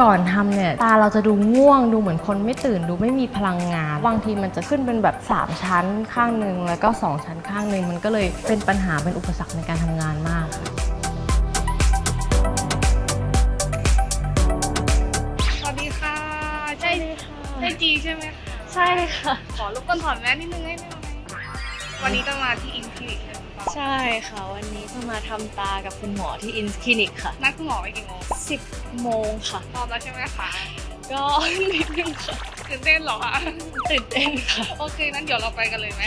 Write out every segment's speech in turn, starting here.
ก่อนทำเนี่ยตาเราจะดูง่วงดูเหมือนคนไม่ตื่นดูไม่มีพลังงานบางทีมันจะขึ้นเป็นแบบ 3 ชั้นข้างหนึ่งแล้วก็ 2 ชั้นข้างหนึ่งมันก็เลยเป็นปัญหาเป็นอุปสรรคในการทำงานมากค่ะสวัสดีค่ะ ใช่ใช่จีใช่ไหมคะใช่ค่ะ ขอรบกวนถอดแมสนิดนึงได้ไหม วันนี้จะมาที่อินคลินิกใช่ไหมคะใช่ค่ะ วันนี้จะมาทำตากับคุณหมอที่อินคลินิกค่ะ นัดคุณหมอไปกี่โมง10โมงค่ะ พร้อมแล้วใช่ไหมคะก็ นิดนึงค่ะตื่นเต้นเหรอคะตื่นเต้นค่ะโอเคนั้นเดี๋ยวเราไปกันเลยไหม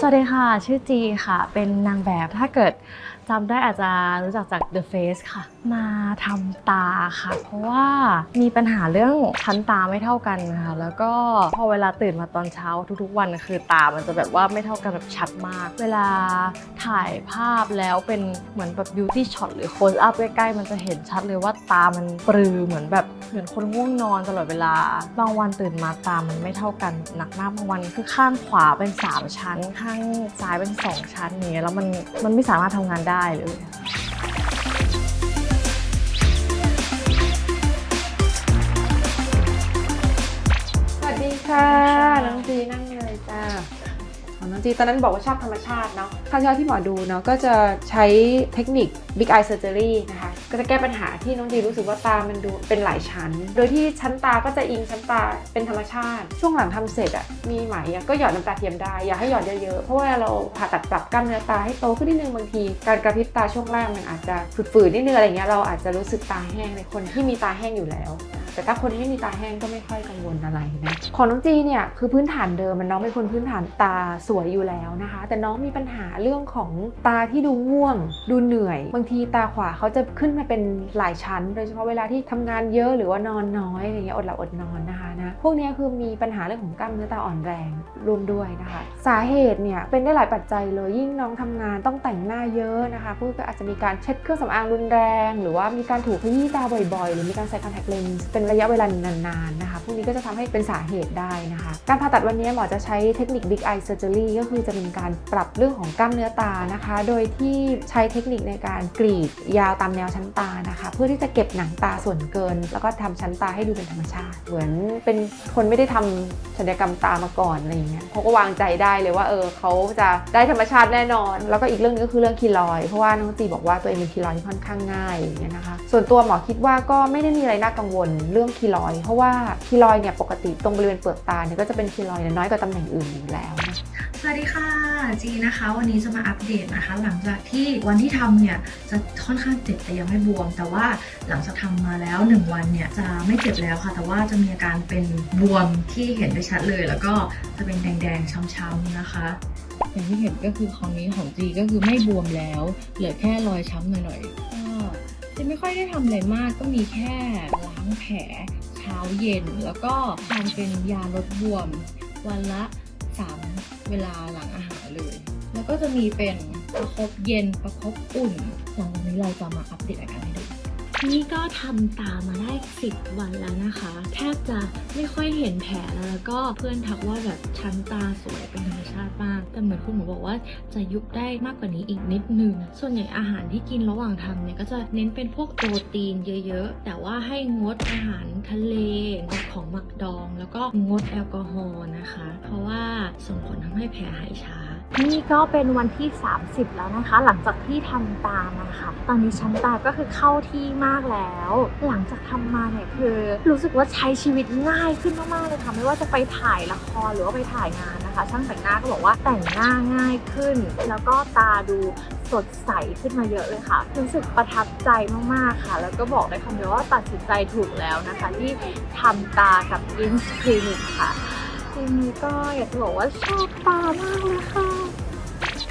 สวัสดีค่ะ ชื่อจีค่ะ เป็นนางแบบถ้าเกิด จำได้อาจจะรู้จักจาก The Face ค่ะ มาทำตาค่ะ เพราะว่ามีปัญหาเรื่องชั้นตาไม่เท่ากันนะคะแล้วก็พอเวลาตื่นมาตอนเช้าทุกๆวันคือตามันจะแบบว่าไม่เท่ากันแบบชัดมาก เวลาถ่ายภาพแล้วเป็นเหมือนแบบ beauty shot หรือ close up ใกล้ๆมันจะเห็นชัดเลยว่าตามันปรือเหมือนแบบเหมือนคนง่วงนอนตลอดเวลา บางวันตื่นมาตามันไม่เท่ากันหนักมากบางวันคือข้างขวาเป็น 3 ชั้น ข้างซ้ายเป็น 2 ชั้นอย่างเงี้ยแล้วมันมันไม่สามารถทำงานได้เลยสวัสดีค่ะน้องจีนั่งเลยจ้าของน้องจีตอนนั้นบอกว่าชอบธรรมชาติเนาะคราวที่แล้วที่หมอดูเนาะก็จะใช้เทคนิค Big Eye Surgery นะคะ ก็จะแก้ปัญหาที่น้องดีรู้สึกว่าตามันดูเป็นหลายชั้น โดยที่ชั้นตาก็จะอิงชั้นตาเป็นธรรมชาติ ช่วงหลังทำเสร็จอะมีไหมอะก็หยอดน้ำตาเทียมได้ อย่าให้หยอดเยอะๆ เพราะว่าเราผ่าตัดปรับกล้ามเนื้อตาให้โตขึ้นนิดนึงบางที การกระพริบตาช่วงแรกมันอาจจะฝืดๆนิดนึงอะไรเงี้ยเราอาจจะรู้สึกตาแห้งในคนที่มีตาแห้งอยู่แล้ว แต่ถ้าคนที่ไม่มีตาแห้งก็ไม่ค่อยกังวลอะไรนะของน้องจีเนี่ยคือพื้นฐานเดิมมันน้องเป็นคนพื้นฐานตาสวยอยู่แล้วนะคะ แต่น้องมีปัญหาเรื่องของตาที่ดูง่วง ดูเหนื่อย บางทีตาขวาเขาจะขึ้นมาเป็นหลายชั้น โดยเฉพาะเวลาที่ทำงานเยอะหรือว่านอนน้อยอะไรเงี้ยอดหลับอดนอนนะคะนะพวกนี้คือมีปัญหาเรื่องของกล้ามเนื้อตาอ่อนแรงรวมด้วยนะคะ สาเหตุเนี่ยเป็นได้หลายปัจจัยเลยยิ่งน้องทำงานต้องแต่งหน้าเยอะนะคะพวกก็อาจจะมีการเช็ดเครื่องสำอางรุนแรง หรือว่ามีการถูขยี้ตาบ่อยๆ หรือมีการใส่คอนแทคเลนส์เป็นระยะเวลานานๆนะคะพวกนี้ก็จะทำให้เป็นสาเหตุได้นะคะ การผ่าตัดวันนี้หมอจะใช้เทคนิค Big Eye Surgery ก็คือจะเป็นการปรับเรื่องของกล้ามเนื้อตานะคะ โดยที่ใช้เทคนิคในการกรีดยาวตามแนวชั้นตานะคะ เพื่อที่จะเก็บหนังตาส่วนเกิน แล้วก็ทำชั้นตาให้ดูเป็นธรรมชาติ เหมือนเป็นคนไม่ได้ทำศัลยกรรมตามาก่อนอะไรอย่างเงี้ยเขาก็วางใจได้เลยว่าเออเขาจะได้ธรรมชาติแน่นอน แล้วก็อีกเรื่องนึงก็คือเรื่องคีลอย เพราะว่าน้องจีบอกว่าตัวเองเป็นคีลอยที่ค่อนข้างง่ายอย่างเงี้ยนะคะ ส่วนตัวหมอคิดว่าก็ไม่ได้มีอะไรน่ากังวลเรื่องคีลอยด์เพราะว่าคีลอยด์เนี่ยปกติตรงบริเวณเปลือกตาเนี่ยก็จะเป็นคีลอยด์เนี่ยน้อยกว่าตำแหน่งอื่นอยู่แล้วนะสวัสดีค่ะจีนะคะ วันนี้จะมาอัปเดตนะคะ หลังจากที่วันที่ทำเนี่ยจะค่อนข้างเจ็บแต่ยังไม่บวม แต่ว่าหลังจากทำมาแล้ว 1 วันเนี่ยจะไม่เจ็บแล้วค่ะ แต่ว่าจะมีอาการเป็นบวมที่เห็นได้ชัดเลย แล้วก็จะเป็นแดงๆช้ำๆนะคะอย่างที่เห็นก็คือคราวนี้ของจีก็คือไม่บวมแล้วเหลือแค่รอยช้ำหน่อยๆก็จะไม่ค่อยได้ทำอะไรมากก็มีแค่ล้างแผลเช้าเย็น แล้วก็ทานเป็นยาลดบวม วันละสามเวลาหลังอาหารเลย แล้วก็จะมีเป็นประคบเย็นประคบอุ่นหลังจากนี้เราจะมาอัปเดตอาการให้ดู นี่ก็ทำตามาได้ 10 วันแล้วนะคะ แทบจะไม่ค่อยเห็นแผลแล้วแล้วก็เพื่อนทักว่าแบบชั้นตาสวยเป็นธรรมชาติมาก แต่เหมือนคุณหมอบอกว่าจะยุบได้มากกว่านี้อีกนิดนึง ส่วนใหญ่อาหารที่กินระหว่างทำเนี่ยก็จะเน้นเป็นพวกโปรตีนเยอะๆ แต่ว่าให้งดอาหารทะเลงดของหมักดอง แล้วก็งดแอลกอฮอล์นะคะ เพราะว่าส่งผลทำให้แผลหายช้า นี่ก็เป็นวันที่ 30 แล้วนะคะ หลังจากที่ทำตามาค่ะตอนนี้ชั้นตาก็คือเข้าที่มากแล้ว หลังจากทำมาเนี่ยคือรู้สึกว่าใช้ชีวิตง่ายขึ้นมากๆเลยค่ะไม่ว่าจะไปถ่ายละครหรือว่าไปถ่ายงานนะคะ ช่างแต่งหน้าก็บอกว่าแต่งหน้าง่ายขึ้น แล้วก็ตาดูสดใสขึ้นมาเยอะเลยค่ะ รู้สึกประทับใจมากๆค่ะ แล้วก็บอกได้คำเดียวว่าตัดสินใจถูกแล้วนะคะ ที่ทำตากับอินสคลินิกค่ะทีนี้ก็อยากจะบอกว่าชอบตามากเลยค่ะ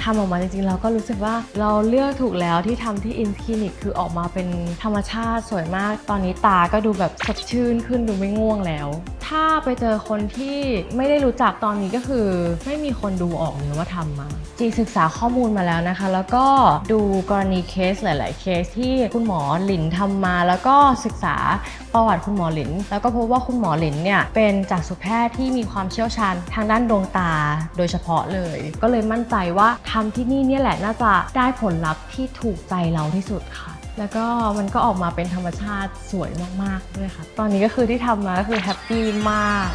ทำออกมาจริงๆ เราก็รู้สึกว่าเราเลือกถูกแล้วที่ทำที่อินคลินิกคือออกมาเป็นธรรมชาติสวยมาก ตอนนี้ตาก็ดูแบบสดชื่นขึ้นดูไม่ง่วงแล้ว ถ้าไปเจอคนที่ไม่ได้รู้จักตอนนี้ก็คือ ไม่มีคนดูออกเลยว่าทำมาจีศึกษาข้อมูลมาแล้วนะคะ แล้วก็ดูกรณีเคสหลาย ๆ เคสที่คุณหมอหลินทำมา แล้วก็ศึกษาประวัติคุณหมอหลิน แล้วก็พบว่าคุณหมอหลินเนี่ยเป็นจักษุแพทย์ที่มีความเชี่ยวชาญทางด้านดวงตาโดยเฉพาะเลย ก็เลยมั่นใจว่าทำที่นี่เนี่ยแหละน่าจะได้ผลลัพธ์ที่ถูกใจเราที่สุดค่ะ แล้วก็มันก็ออกมาเป็นธรรมชาติสวยมากๆด้วยค่ะ ตอนนี้ก็คือที่ทำมาก็คือแฮปปี้มาก